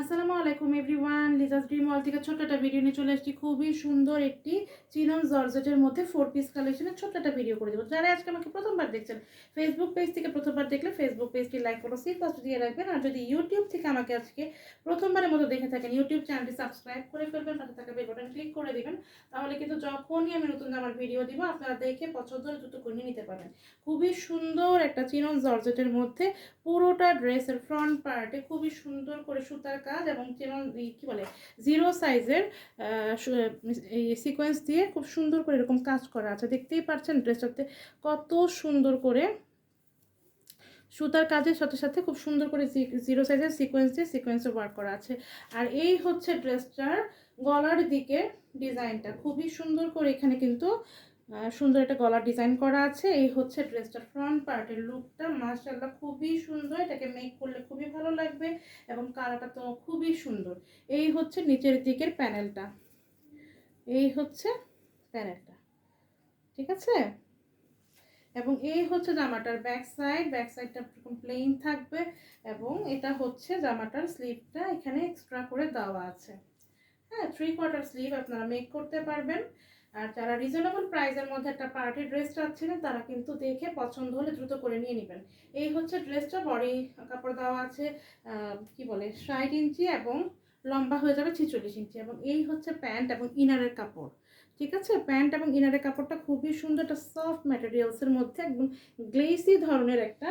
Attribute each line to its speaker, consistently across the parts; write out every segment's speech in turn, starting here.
Speaker 1: আসসালামু আলাইকুম everyone Liza's dream ওয়াল থেকে ছোট্ট একটা ভিডিও নিয়ে চলে এসেছি। খুবই সুন্দর একটি চিনন জর্জেটের মধ্যে ফোর পিস কালেকশনের ছোট্ট একটা ভিডিও করে দেবো। যারা আজকে আমাকে প্রথমবার দেখছেন ফেসবুক পেজ থেকে প্রথমবার দেখলে ফেসবুক পেজটি লাইক করো সি পাশে দিয়ে রাখবেন। আর যদি ইউটিউব থেকে আমাকে আজকে প্রথমবারের মতো দেখে থাকেন ইউটিউব চ্যানেলটি সাবস্ক্রাইব করে ফেলবেন পাশে থাকা বেল বাটন ক্লিক করে দেবেন, তাহলে কিন্তু যখনই আমি নতুন আমার ভিডিও দিব, আপনারা দেখে পছন্দ হলে দ্রুত করে নিতে পারবেন। খুবই সুন্দর একটা চিনন জর্জেটের মধ্যে পুরোটা ড্রেসের ফ্রন্ট পার্টে খুবই সুন্দর করে সুতার কাজ এবং চিনন কি বলে জিরো সাইজের সিকোয়েন্স দিয়ে খুব সুন্দর করে এরকম কাজ করা আছে। দেখতেই পাচ্ছেন ড্রেসটাতে কত সুন্দর করে সুতার কাজের সাথে সাথে খুব সুন্দর করে জিরো সাইজের সিকোয়েন্স দিয়ে সিকোয়েন্সে ওয়ার্ক করা আছে। আর এই হচ্ছে ড্রেসটার গলার দিকে ডিজাইনটা খুবই সুন্দর করে এখানে কিন্তু সুন্দর একটা গলার ডিজাইন করা আছে। এই হচ্ছে ড্রেসটার ফ্রন্ট পার্টের লুকটা মার্শাল্লাহ খুবই সুন্দর। এটাকে মেক করলে খুবই ভালো লাগবে এবং কালারটা তো খুবই সুন্দর। এই হচ্ছে নিচের দিকের প্যানেলটা এই হচ্ছে প্যানেলটা ঠিক আছে? এবং এই হচ্ছে জামাটার ব্যাক সাইড ব্যাক সাইডটা এরকম প্লেন থাকবে এবং এটা হচ্ছে জামাটার স্লিভটা এখানে এক্সট্রা করে দেওয়া আছে। হ্যাঁ থ্রি কোয়ার্টার স্লিভ আপনারা মেক করতে পারবেন। আর যারা রিজনেবল প্রাইসের মধ্যে একটা পার্টি ড্রেস চাচ্ছিলেন তারা কিন্তু দেখে পছন্দ হলে দ্রুত করে নিয়ে নেবেন। এই হচ্ছে ড্রেসটা বডি, কাপড় দেওয়া আছে কি বলে, ষাট ইঞ্চি এবং লম্বা হয়ে যাবে ছিচল্লিশ ইঞ্চি এবং এই হচ্ছে প্যান্ট এবং ইনারের কাপড়। ঠিক আছে? প্যান্ট এবং ইনারের কাপড়টা খুবই সুন্দর একটা সফট ম্যাটেরিয়ালসের মধ্যে একদম গ্লেসি ধরনের একটা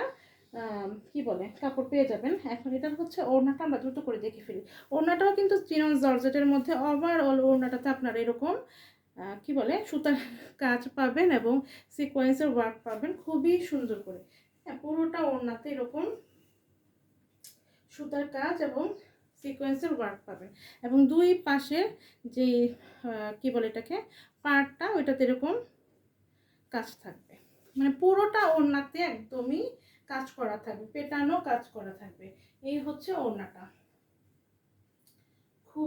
Speaker 1: কি বলে, কাপড় পেয়ে যাবেন। এখন এটা হচ্ছে ওড়নাটা আমরা দ্রুত করে দেখে ফেলি। ওড়নাটাও কিন্তু চিনন জর্জেটের মধ্যে ওভারঅল ওড়নাটাতে আপনার এরকম কি বলে, সুতার কাজ পাবেন এবং সিকোয়েন্সের ওয়ার্ক পাবেন খুবই সুন্দর করে। হ্যাঁ পুরোটা ওড়নাতে এরকম সুতার কাজ এবং সিকোয়েন্সের ওয়ার্ক পাবেন। এবং দুই পাশে যে কি বলে এটাকে, পার্টটা, ওইটাতে এরকম কাজ থাকবে। মানে পুরোটা ওড়নাতে একদমই কাজ করা থাকবে, পেটানো কাজ করা থাকবে। এই হচ্ছে ওড়নাটা।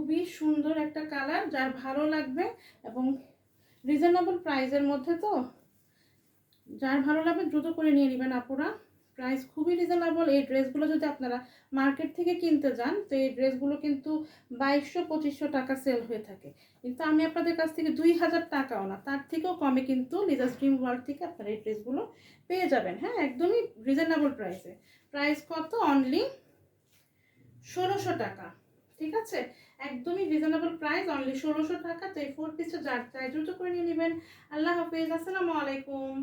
Speaker 1: খুবই সুন্দর একটা কালার, যার ভালো লাগবে এবং রিজনেবল প্রাইসের মধ্যে তো যার ভালো লাগবে দ্রুত করে নিয়ে নেবেন আপুরা। প্রাইস খুবই রিজনেবল এই ড্রেসগুলো যদি আপনারা মার্কেট থেকে কিনতে যান, তো এই ড্রেসগুলো কিন্তু বাইশশো, পঁচিশশো টাকা সেল হয়ে থাকে। কিন্তু আমি আপনাদের কাছ থেকে দুই হাজার টাকাও না, তার থেকেও কমে কিন্তু লিজাস ড্রিম ওয়ার্ল্ড থেকে আপনারা এই ড্রেসগুলো পেয়ে যাবেন। হ্যাঁ একদমই রিজনেবল প্রাইসে প্রাইস কত? অনলি ষোলোশো টাকা। ঠিক আছে? একদমই রিজনেবল প্রাইস অনলি ষোলোশো টাকা, তো এই ফোর পিসটা যার চাই দ্রুত করে নিয়ে নেবেন। আল্লাহ হাফিজ, আসসালামু আলাইকুম।